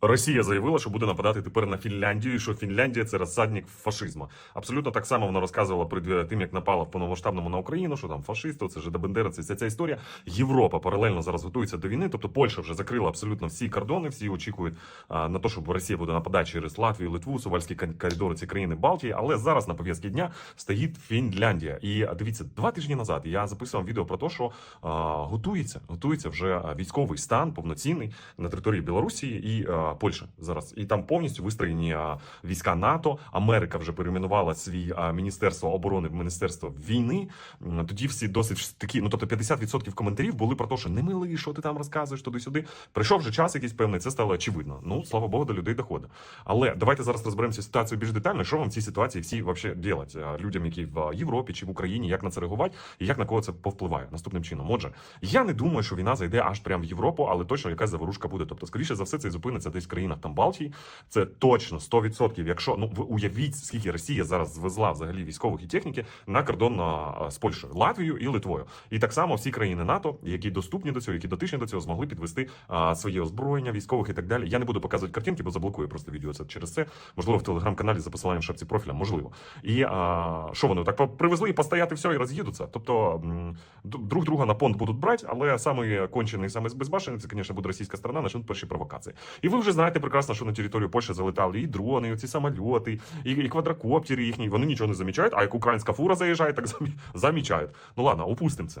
Росія заявила, що буде нападати тепер на Фінляндію, і що Фінляндія це розсадник фашизму. Абсолютно так само вона розказувала перед тим, як напала в повномасштабному на Україну, що там фашисти, це ж Бендера, це ця історія. Європа паралельно зараз готується до війни. Тобто Польща вже закрила абсолютно всі кордони, всі очікують а, на те, щоб Росія буде нападати через Латвію, Литву, Сувальські коридори, ці країни Балтії. Але зараз на пов'язки дня стоїть Фінляндія. І дивіться, два тижні назад я записував відео про те, що а, готується, готується вже військовий стан повноцінний на території Білорусі і а, Польщі зараз. І там повністю вистроєні війська НАТО. Америка вже перейменувала свій міністерство оборони в міністерство війни. Тоді всі досить такі, ну тобто 50% коментарів були про те, що не милий, що ти там розказуєш туди-сюди. Прийшов вже час якийсь певний, це стало очевидно. Ну слава Богу, до людей доходить. Але давайте зараз розберемося ситуацію більш детально. Що вам в цій ситуації всі вообще делать людям, які в Європі чи в Україні, як на це реагувати, і як на кого це повпливає наступним чином. Отже, я не думаю, що війна зайде аж прямо в Європу, але точно якась заворушка буде. Тобто, скоріше за все, це зупиниться десь в країнах там Балтії. Це точно 100%. Якщо ну ви уявіть, скільки Росія зараз звезла взагалі військових і техніки на кордон на, з Польщею, Латвією і Литвою. І так само всі країни НАТО, які доступні до цього, які дотичні до цього, змогли підвести а, своє озброєння, військових і так далі. Я не буду показувати картинки, бо заблокую просто відео це через це. Можливо, в телеграм-каналі за посиланням шапці профіля, можливо. І а, що вони так привезли, постояти все і роз'їдуться. Тобто друг друга на понт будуть брати, але самий кончений, самий безбашений, це, звісно, буде російська сторона, почнуть перші провокації. І ви вже знаєте прекрасно, що на територію Польщі залетали і дрони, і ці самольоти, і, і квадрокоптери їхні. Вони нічого не замічають, а як українська фура заїжджає, так замі- замічають. Ну ладно, опустимо це.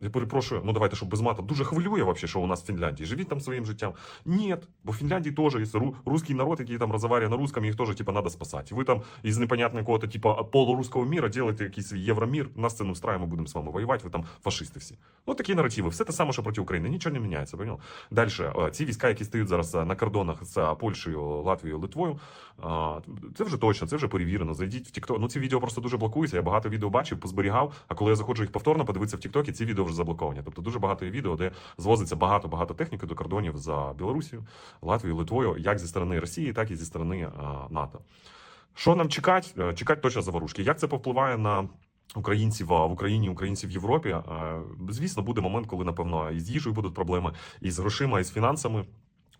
я перепрошую, ну давайте, щоб без мата. Дуже хвилює вообще, що у нас в Фінляндії. Живіть там своїм життям. Ні, бо в Фінляндії теж є ру- русский народ, який там розмовляє на русском, їх теж типа надо спасати. Ви там із непонятного какого-то типа полурусского мира делаете якийсь свій євромір, нас це не встрає, ми будемо з вами воювати, ви там фашисти всі. Ну такі наративи. Все те саме, що проти України. Нічого не міняється. Понял? Далі, ці війська, які стоять зараз е, на кордонах з е, Польщею, Латвією, Литвою, це вже точно, це вже перевірено. Зайдіть в TikTok. Ну ці відео просто дуже блокуються. Я багато відео бачив, позберігав. А коли я заходжу їх повторно, подивитися в TikTok, ці відео вже заблоковані. Тобто дуже багато є відео, де звозиться багато-багато техніки до кордонів за Білорусію, Латвією, Литвою, як зі сторони Росії, так і зі сторони а, НАТО. Що нам чекати? Е, Чекати точно заворушки. Як це повпливає на українців в Україні, українців в Європі? Е, Звісно, буде момент, коли напевно і з їжею будуть проблеми, і з грошима, і з фінансами.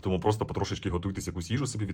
Тому просто потрошечки готуйтесь якусь їжу собі